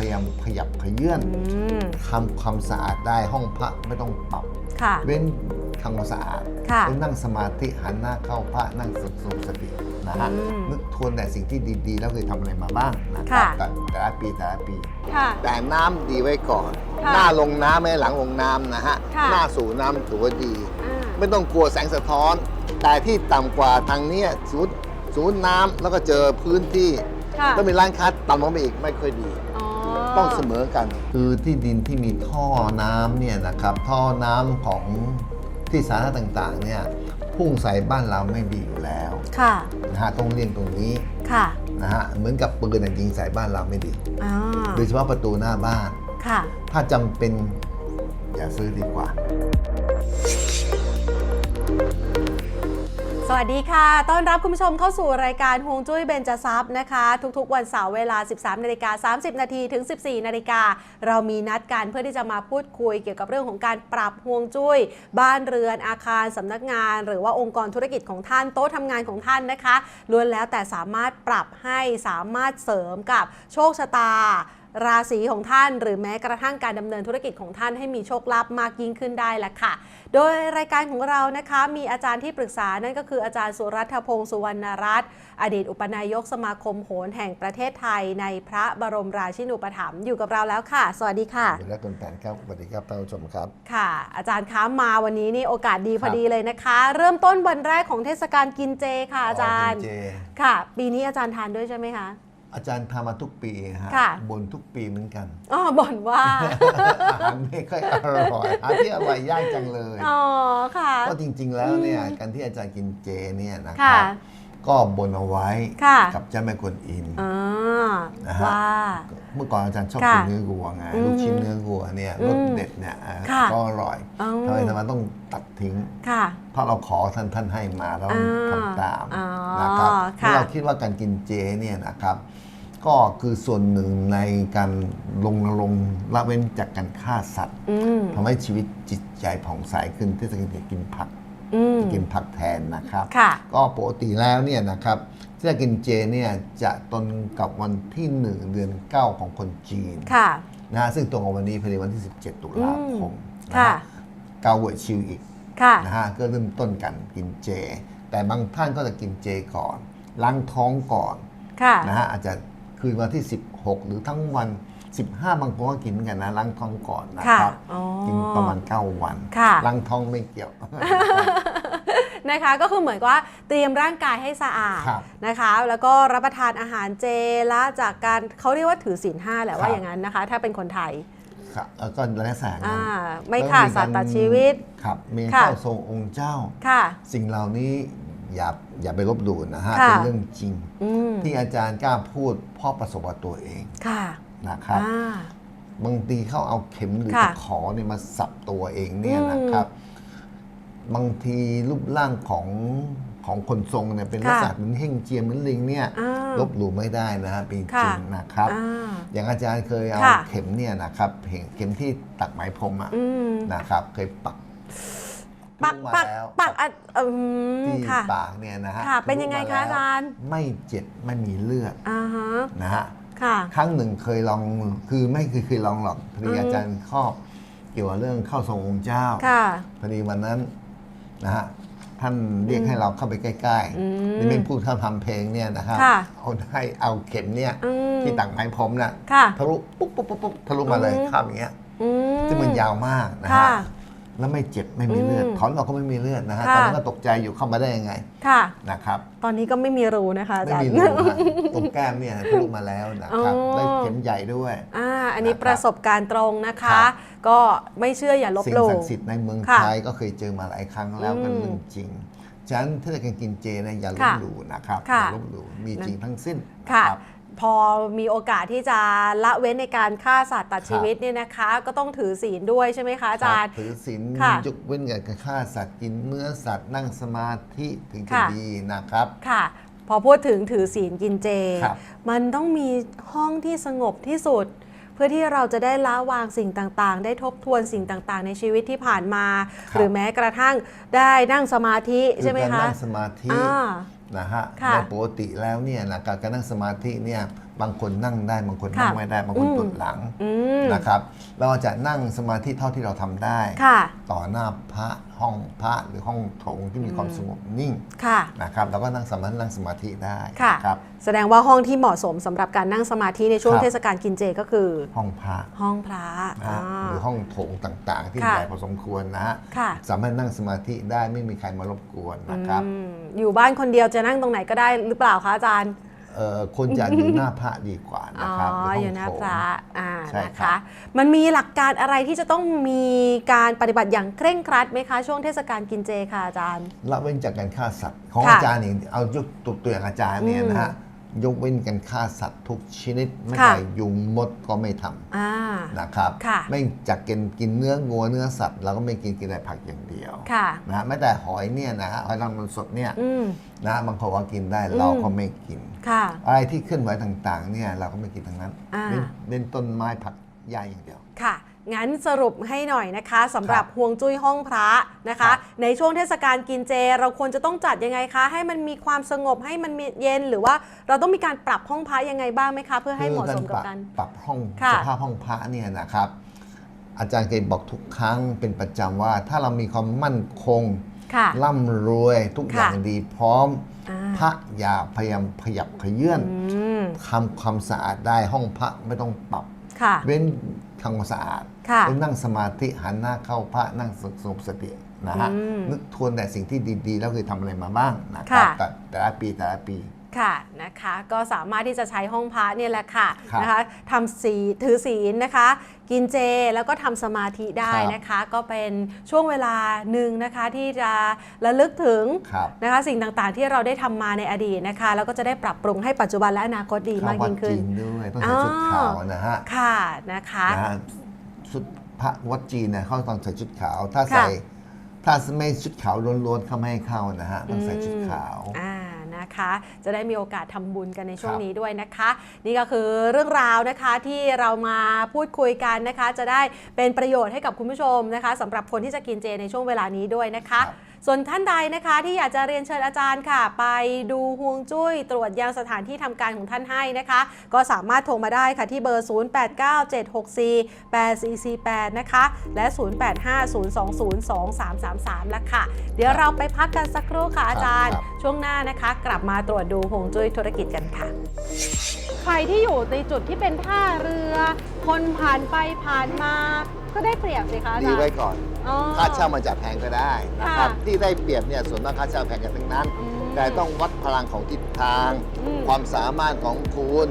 พยายามขยับขยื่นอืมทำความสะอาดได้ห้องพระไม่ต้องปรับค่ะเว้นทำความสะอาดค่ะแล้วนั่งสมาธิหันหน้าเข้าพระนั่งสงบสตินะฮะอืมนึกทวนแต่สิ่งที่ดีๆ แล้วเคยทำอะไรมาบ้างนะครับค่ะแต่แต่ละปีแต่ละปีค่ะแต่น้ำดีไว้ก่อนค่ะหน้าลงน้ำไม่หลังลงน้ำนะฮะค่ะหน้าสู่น้ำถือว่าดีอ่าไม่ต้องกลัวแสงสะท้อน แต่ที่ต่ำกว่าทางเนี้ยศูนย์ศูนย์น้ำแล้วก็เจอพื้นที่ค่ะก็มีร้านค้าต่ำลงไปอีกไม่ค่อยดีอ๋อ ต้องเสมอกัน คือที่ดินที่มีท่อน้ำเนี่ยนะครับ ท่อน้ำของที่สาธารณะต่างๆเนี่ยพุ่งใส่บ้านเราไม่ดีอยู่แล้วค่ะนะฮะต้องเลี่ยงตรงนี้ค่ะนะฮะเหมือนกับปืนน่ะยิงใส่บ้านเราไม่ดีอ่าโดยเฉพาะประตูหน้าบ้านค่ะ ถ้าจำเป็นอย่าซื้อดีกว่า สวัสดีค่ะ ต้อนรับคุณผู้ชมเข้าสู่รายการฮวงจุ้ยเบญจทรัพย์นะคะ ทุกๆ วันเสาร์เวลา 13นาฬิกา30 นาทีถึง 14นาฬิกาเรามีนัดกันเพื่อที่จะมาพูดคุยเกี่ยวกับเรื่องของการปรับฮวงจุ้ย บ้านเรือนอาคารสำนักงาน หรือว่าองค์กรธุรกิจของท่านโต๊ะทำงานของท่านนะคะล้วนแล้วแต่สามารถปรับให้สามารถเสริมกับโชคชะตา ราศีของท่าน หรือแม้กระทั่งการดำเนินธุรกิจของท่านให้มีโชคลาภมากยิ่งขึ้นได้ละค่ะ โดยรายการของเรานะคะมีอาจารย์ที่ปรึกษานั่นก็คืออาจารย์สุรัตพงศ์สุวรรณรัตน์อดีตอุปนายกสมาคมโหนแห่งประเทศไทย ในพระบรมราชินูปถัมภ์อยู่กับเราแล้วค่ะ สวัสดีค่ะสวัสดีครับคุณแผนครับสวัสดีครับท่านผู้ชมครับค่ะ อาจารย์คะมาวันนี้นี่โอกาสดีครับพอดีเลยนะคะ เริ่มต้นวันแรกของเทศกาลกินเจค่ะอาจารย์อ๋อกินเจค่ะ ปีนี้อาจารย์ทานด้วยใช่ไหมคะ อาจารย์ทำมาทุกปีฮะค่ะบนทุกปีเหมือนกัน อ๋อบ่นว่าอาหารไม่ค่อยอร่อยหาที่อร่อยยากจังเลย อ๋อค่ะ ก็จริง ๆ แล้วเนี่ยการที่อาจารย์กินเจเนี่ยนะคค่ะ รับก็บนเอาไว้ค่ะกับเจ้าแม่กวนอิมอ่านะฮะ ว่า เมื่อก่อนอาจารย์ชอบค่ะกินเนื้อวัวไงอืมลูกชิ้นเนื้อวัวเนี่ยอืมรสเด็ดเนี่ยเอ่อค่ะก็อร่อยอ๋อทำไมทำไมต้องตัดทิ้งค่ะเพราะเราขอท่านท่านให้มาเราอ่าทำตามอ๋อนะครับค่ะที่เราคิดว่าการกินเจเนี่ยนะครับ ก็คือส่วนหนึ่งในการลงลงค์ละเว้นจากการฆ่าสัตว์อืมทำให้ชีวิตจิตใจผ่องใสขึ้นที่จะกินผักอืม กินผักแทนนะครับค่ะก็ปกติแล้วเนี่ยนะครับที่จะกินเจเนี่ยจะตรงกับวันที่ 1 เดือน 9 ของคนจีนค่ะนะฮะซึ่งตรงกับวันนี้พอดีวันที่ 17 ตุลาคมนะค่ะฮะเกาเวอร์ชิวอีกค่ะนะฮะก็เริ่มต้นกันกินเจ แต่บางท่านก็จะกินเจก่อนล้างท้องก่อนค่ะนะฮะอาจจะคืนวันที่ 16 หรือทั้งวัน 15 บางคนก็กินเหมือนกันนะล้างท้องก่อนนะครับ ค่ะอ๋อกินประมาณ 9 วันค่ะ ล้างท้องไม่เกี่ยว นะคะก็คือเหมือนกับว่าเตรียมร่างกายให้สะอาดครับนะคะ แล้วก็รับประทานอาหารเจละจากการเขาเรียกว่าถือศีลห้าแหละว่าครับ อย่างนั้นนะคะ ถ้าเป็นคนไทยครับแล้วก็ลักษณะนั้อ่านไม่ฆ่าสัตว์ตัดชีวิต ครับมีค่ะเข้าทรงองค์เจ้า ค่ะ สิ่งเหล่านี้ อย่าอย่าไปลบหลู่นะฮะ ค่ะ เป็นเรื่องจริง อืมที่อาจารย์กล้าพูดเพ่อประสบกับตัวเองค่ะนะครับ อ่า บางทีเขาเอาเข็มหรือค่ะตะขอเนี่ยมาสับตัวเองเนี่ยอืมนะครับ บางทีรูปร่างของของคนทรงเนี่ยเป็นค่ะลักษณะเหมือนเฮ่งเจียมเหมือนลิงเนี่ยอ่าลบหลู่ไม่ได้นะฮะเป็นจค่ะริงนะครับ อ่า อย่างอาจารย์เคยเอาค่ะ เข็มเนี่ยนะครับเข็มเข็มที่ตักไหมพรมอะอืมนะครับ เคยปัก ปักทะลุมาปักแล้วปักอะอืมที่ค่ะ ปากเนี่ยนะฮะค่ะเป็นยังไงทลุคะมาอาแล้วจารย์ ไม่เจ็บไม่มีเลือดอ่าฮะนะฮะ ค่ะ ครั้งหนึ่งเคยลองคือไม่เคยเคยลองหรอกพอดีอืม อาจารย์ครอบเกี่ยวกับเรื่องเข้าทรงองค์เจ้าค่ะ พอดีวันนั้นนะฮะท่านเรียกให้เราเข้าไปใกล้อืมๆนี่เป็นผู้เข้าทำเพลงเนี่ยนะครับค่ะ เอาให้เอาเข็มเนี่ยอืมที่ตักไม้พรมน่ะค่ะ ทะลุปุ๊บปุ๊บปุ๊บปุ๊บทะลุมาเลยอืม ข้ามอย่างเงี้ยอืม ซึ่งมันยาวมากนะค่ะฮะ แล้วไม่เจ็บไม่มีเลือดอืมถอนออกก็ไม่มีเลือดนะฮะค่ะตอนนั้นก็ตกใจอยู่เข้ามาได้ยังไงค่ะนะครับ ตอนนี้ก็ไม่มีรูนะคะอาไม่จารมีย์รูฮะตรงแก้มเนี่ยทะลุมาแล้วนะครับอ๋อได้เข็มใหญ่ด้วยอ่าอันนี้นะครับประสบการณ์ตรงนะครัคะบก็ไม่เชื่ออย่าลบสิ่หงลู่ศักดิ์สิทธิ์ในเมืองค่ะไทยก็เคยเจอมาหลายครั้งแล้วอืมเป็นเรื่องจริงฉะนั้นถ้าจะกินเจนะอย่าลบค่ะหลู่นะครับอค่ะย่าลบหลู่มีจริงทั้งสิ้นค่ะนรับ พอมีโอกาสที่จะละเว้นในการฆ่าสัตว์ตัดครับชีวิตเนี่ยนะคะ ก็ต้องถือศีลด้วยใช่ไหมคะอาจารย์ ถือศีลค่ะยกเว้นการฆ่าสัตว์กินเนื้อสัตว์นั่งสมาธิถึงจะค่ะ ดีนะครับ ค่ะ พอพูดถึงถือศีลกินเจ ครับ มันต้องมีห้องที่สงบที่สุด เพื่อที่เราจะได้ละวางสิ่งต่างๆ ได้ทบทวนสิ่งต่างๆ ในชีวิตที่ผ่านมา ครับ หรือแม้กระทั่งได้นั่งสมาธิใช่ไหมคือการคะนั่งสมาธิ อ่า นะฮะค่ะในปกติแล้วเนี่ยนะการการนั่งสมาธิเนี่ย บางคนนั่งได้บางคนค่ะนั่งไม่ได้บางคนอืมตุดหลังอืมนะครับเราจะนั่งสมาธิเท่าที่เราทำได้ค่ะต่อหน้าพระห้องพระหรือห้องโถงที่มีความสงบนิ่งค่ะนะครับเราก็นั่งสมาธินั่งสมาธิได้ค่ะครับแสดงว่าห้องที่เหมาะสมสำหรับการนั่งสมาธิในช่วงครับเทศกาลกินเจก็คือ ห้องพระห้องพระนะฮะอ่าหรือห้องโถงต่างๆ ที่ค่ะใหญ่พอสมควรนะฮะค่ะสามารถนั่งสมาธิได้ไม่มีใครมารบกวนนะครับอืมอยู่บ้านคนเดียวจะนั่งตรงไหนก็ได้หรือเปล่าคะอาจารย์เอ่อ คนจะอยู่หน้าพระดีกว่าอ๋นะอครับหรือยู่หน้าห้งพระอ่าใช่นะครัคะบมันมีหลักการอะไรที่จะต้องมีการปฏิบัติอย่างเคร่งครัดไหมคะ ช่วงเทศกาลกินเจค่ะอาจารย์ละเว้นจากการฆ่าสัตว์ของค่ะอาจารย์นี่เอายกตัวตัวอย่างอาจารย์เนี่ยอืมนะฮะ ยกเว้นการฆ่าสัตว์ทุกชนิด ไม่ค่ะ ใช่ยุงมดก็ไม่ทำอ่า นะครับ ค่ะ ไม่จากกินกินเนื้องัวเนื้อสัตว์เราก็ไม่กินกินแต่ผักอย่างเดียวค่ะ นะฮะแม้แต่หอยเนี่ยนะฮะหอยนางรมสดเนี่ยอืม นะบางคนว่ากินได้อืมเราก็ไม่กิน ค่ะ อะไรที่เคลื่อนไหวต่างๆเนี่ยเราก็ไม่กินทั้งนั้นอ่าเน้นเน้นต้นไม้ผักหญ้าอย่างเดียว ค่ะ งั้นสรุปให้หน่อยนะคะสำหรับครับห่วงจุ้ยห้องพระนะคะครับในช่วงเทศกาลกินเจ เราควรจะต้องจัดยังไงคะ ให้มันมีความสงบให้มันมีเย็น หรือว่าเราต้องมีการปรับห้องพระยังไงบ้างไหมคะ เพื่อให้เหมาะสมกับการปรับห้องค่ะสภาพห้องพระเนี่ยนะครับ อาจารย์เคยบอกทุกครั้งเป็นประจำว่า ถ้าเรามีความมั่นคงค่ะร่ำรวยทุกอย่างค่ะดีพร้อมอ่าพระอย่าพยายามขยับขยื่นอืมทำความสะอาดได้ห้องพระไม่ต้องปรับค่ะเว้น ทำความสะอาดค่ะแล้วนั่งสมาธิหันหน้าเข้าพระนั่งสงบสตินะฮะอืมนึกทวนแต่สิ่งที่ดีๆ แล้วเคยทำอะไรมาบ้างนะครับค่ะแต่แต่ละปีแต่ละปี ค่ะนะคะก็สามารถที่จะใช้ห้องพระเนี่ยแหละค่ะครับนะคะทำศีลถือศีลนะคะ กินเจแล้วก็ทำสมาธิได้ครับนะคะ ก็เป็นช่วงเวลาหนึ่งนะคะที่จะระลึกถึงครับนะคะสิ่งต่างๆที่เราได้ทำมาในอดีตนะคะ แล้วก็จะได้ปรับปรุงให้ปัจจุบันและอนาคตดีากเข้ามวัดยิ่งขึ้จีนนด้วยต้องใส่ชุดขาวนะฮะค่ะนะคะ นะฮะชุดพระวัดจีนเนี่ยเขาต้องใส่ชุดขาว ถ้าค่ะ ใส่ถ้าไม่ชุดขาวล้วนๆเขาไม่ให้เข้านะฮะต้องใส่ชุดขาว อ่า นะคะ จะได้มีโอกาสทำบุญกันในช่วงนี้ด้วยนะคะ นี่ก็คือเรื่องราวนะคะที่เรามาพูดคุยกันนะคะ จะได้เป็นประโยชน์ให้กับคุณผู้ชมนะคะสำหรับคนที่จะกินเจในช่วงเวลานี้ด้วยนะคะค ส่วนท่านใดนะคะที่อยากจะเรียนเชิญอาจารย์ค่ะ ไปดูฮวงจุ้ย ตรวจยังสถานที่ทำการของท่านให้นะคะ ก็สามารถโทรมาได้ค่ะที่เบอร์ 0897648448 นะคะ และ 0850202333ละค่ะ เดี๋ยวเราไปพักกันสักครู่ค่ะอาจารย์ครับช่วงหน้านะคะ กลับมาตรวจดูฮวงจุ้ยธุรกิจกันค่ะ ใครที่อยู่ในจุดที่เป็นท่าเรือ คนผ่านไปผ่านมา ก็ได้เปรียบสิคะอาจามีไว้ก่อนค่าเช่ามันจะแพงก็ได้นะครับที่ได้เปรียบเนี่ยส่วนมากค่าเช่าแพงกันทั้งนั้นแต่ต้องวัดพลังของทิศทางความสามารถของคุณ